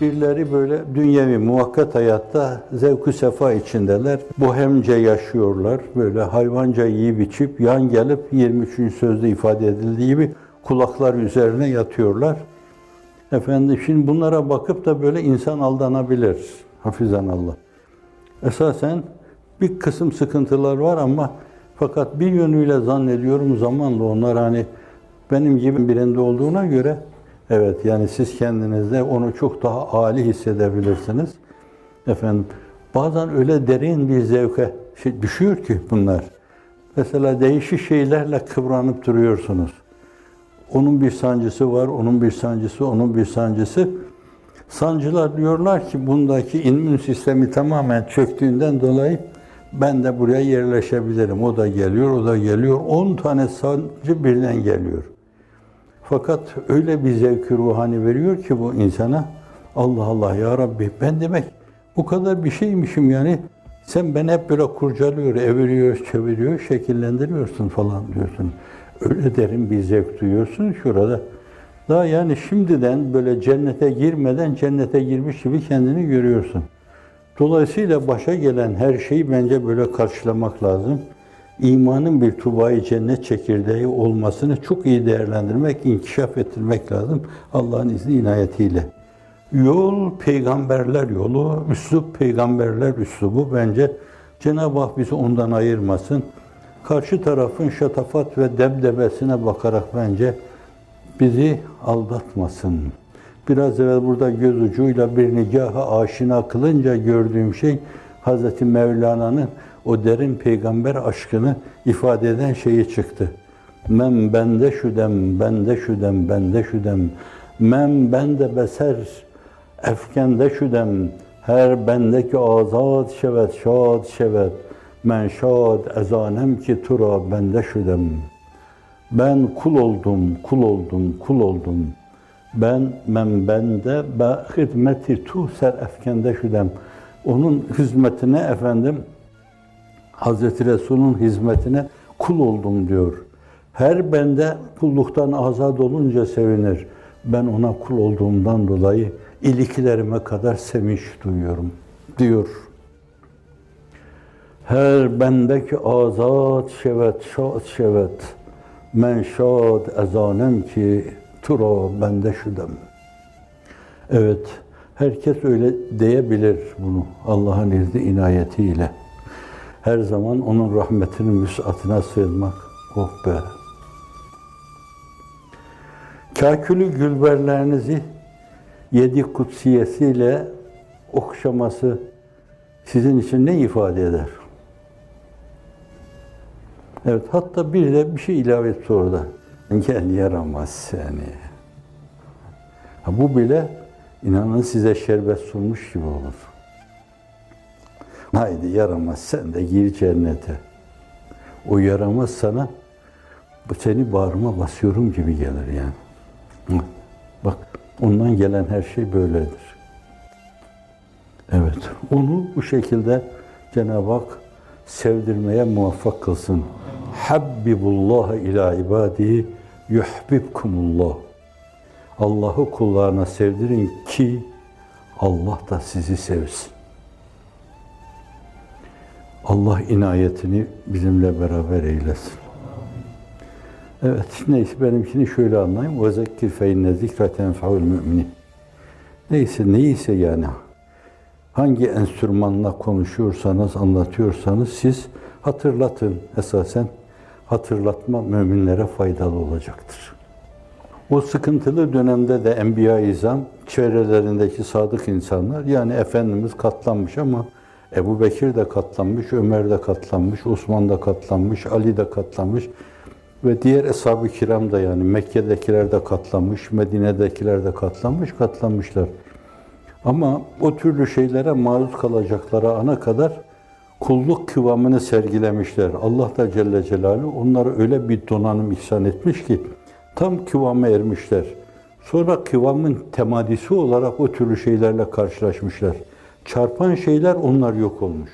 Birileri böyle dünyevi muvakkat hayatta zevku sefa içindeler. Bohemce yaşıyorlar. Böyle hayvanca yiyip içip yan gelip 23. sözde ifade edildiği gibi kulaklar üzerine yatıyorlar. Efendim şimdi bunlara bakıp da böyle insan aldanabilir. Hafizan Allah. Esasen bir kısım sıkıntılar var ama fakat bir yönüyle zannediyorum zamanla onlar hani benim gibi birinde olduğuna göre evet yani siz kendinizde onu çok daha âli hissedebilirsiniz. Efendim bazen öyle derin bir zevke şey düşüyor ki bunlar. Mesela değişik şeylerle kıvranıp duruyorsunuz. Onun bir sancısı var, onun bir sancısı, onun bir sancısı. Sancılar diyorlar ki bundaki immün sistemi tamamen çöktüğünden dolayı ben de buraya yerleşebilirim. O da geliyor, o da geliyor. 10 tane sancı birden geliyor. Fakat öyle bir zevk ruhani veriyor ki bu insana Allah Allah ya Rabbi ben demek bu kadar bir şeymişim yani sen beni hep böyle kurcalıyor, eviriyor, çeviriyor, şekillendiriyorsun falan diyorsun. Öyle derin bir zevk duyuyorsun şurada. Daha yani şimdiden böyle cennete girmeden cennete girmiş gibi kendini görüyorsun. Dolayısıyla başa gelen her şeyi bence böyle karşılamak lazım. İmanın bir tubayı cennet çekirdeği olmasını çok iyi değerlendirmek, inkişaf ettirmek lazım Allah'ın izni inayetiyle. Yol peygamberler yolu, üslup peygamberler üslubu bence Cenab-ı Hak bizi ondan ayırmasın. Karşı tarafın şatafat ve debdebesine bakarak bence bizi aldatmasın. Biraz evvel burada göz ucuyla bir nigaha aşina kılınca gördüğüm şey Hz. Mevlana'nın o derin peygamber aşkını ifade eden şeyi çıktı. Men bende şüdem, bende şüdem, bende şüdem. Men bende beser, efkende şüdem. Her bendeki azad şevet, şad şevet. Men şad ezanem ki tura bende şüdem. Ben kul oldum, kul oldum, kul oldum. Ben men bende be hizmeti tu ser efkende şüdem. Onun hizmetine efendim Hazreti Resul'ün hizmetine kul oldum diyor. Her bende kulluktan azad olunca sevinir. Ben ona kul olduğumdan dolayı iliklerime kadar sevinç duyuyorum diyor. Her bendeki azad şevet, şad şevet. Men şad ezanem ki tura bende şüdem. Evet, herkes öyle diyebilir bunu Allah'ın izni inayetiyle. Her zaman onun rahmetinin müsaatına sığınmak. Oh be! Kakülü gülberlerinizi yedi kutsiyesiyle okşaması sizin için ne ifade eder? Evet, hatta bir de bir şey ilave etti orada. Gel yaramaz seni. Ha, bu bile inanın size şerbet sunmuş gibi olur. Haydi yaramaz sen de gir cennete. O yaramaz sana seni bağrıma basıyorum gibi gelir yani. Bak ondan gelen her şey böyledir. Evet, onu bu şekilde Cenab-ı Hak sevdirmeye muvaffak kılsın. Habbibullah ila ibadi yuhbibkumullah. Allah'ı kullarına sevdirin ki Allah da sizi sevsin. Allah inayetini bizimle beraber eylesin. Evet, neyse benimkini şöyle anlayayım. وَزَكِّرْ فَاِنَّ ذِكْرَ تَنْفَعُ الْمُؤْمِنِينَ Neyse, neyse yani. Hangi enstrümanla konuşuyorsanız, anlatıyorsanız siz hatırlatın esasen. Hatırlatma müminlere faydalı olacaktır. O sıkıntılı dönemde de Enbiya-i İzam, çevrelerindeki sadık insanlar, yani Efendimiz katlanmış ama Ebu Bekir de katlanmış, Ömer de katlanmış, Osman da katlanmış, Ali de katlanmış ve diğer eshab-ı kiram da yani Mekke'dekiler de katlanmış, Medine'dekiler de katlanmış, katlanmışlar. Ama o türlü şeylere maruz kalacakları ana kadar kulluk kıvamını sergilemişler. Allah da Celle Celaluhu onlara öyle bir donanım ihsan etmiş ki tam kıvama ermişler. Sonra kıvamın temadisi olarak o türlü şeylerle karşılaşmışlar. Çarpan şeyler onlar yok olmuş.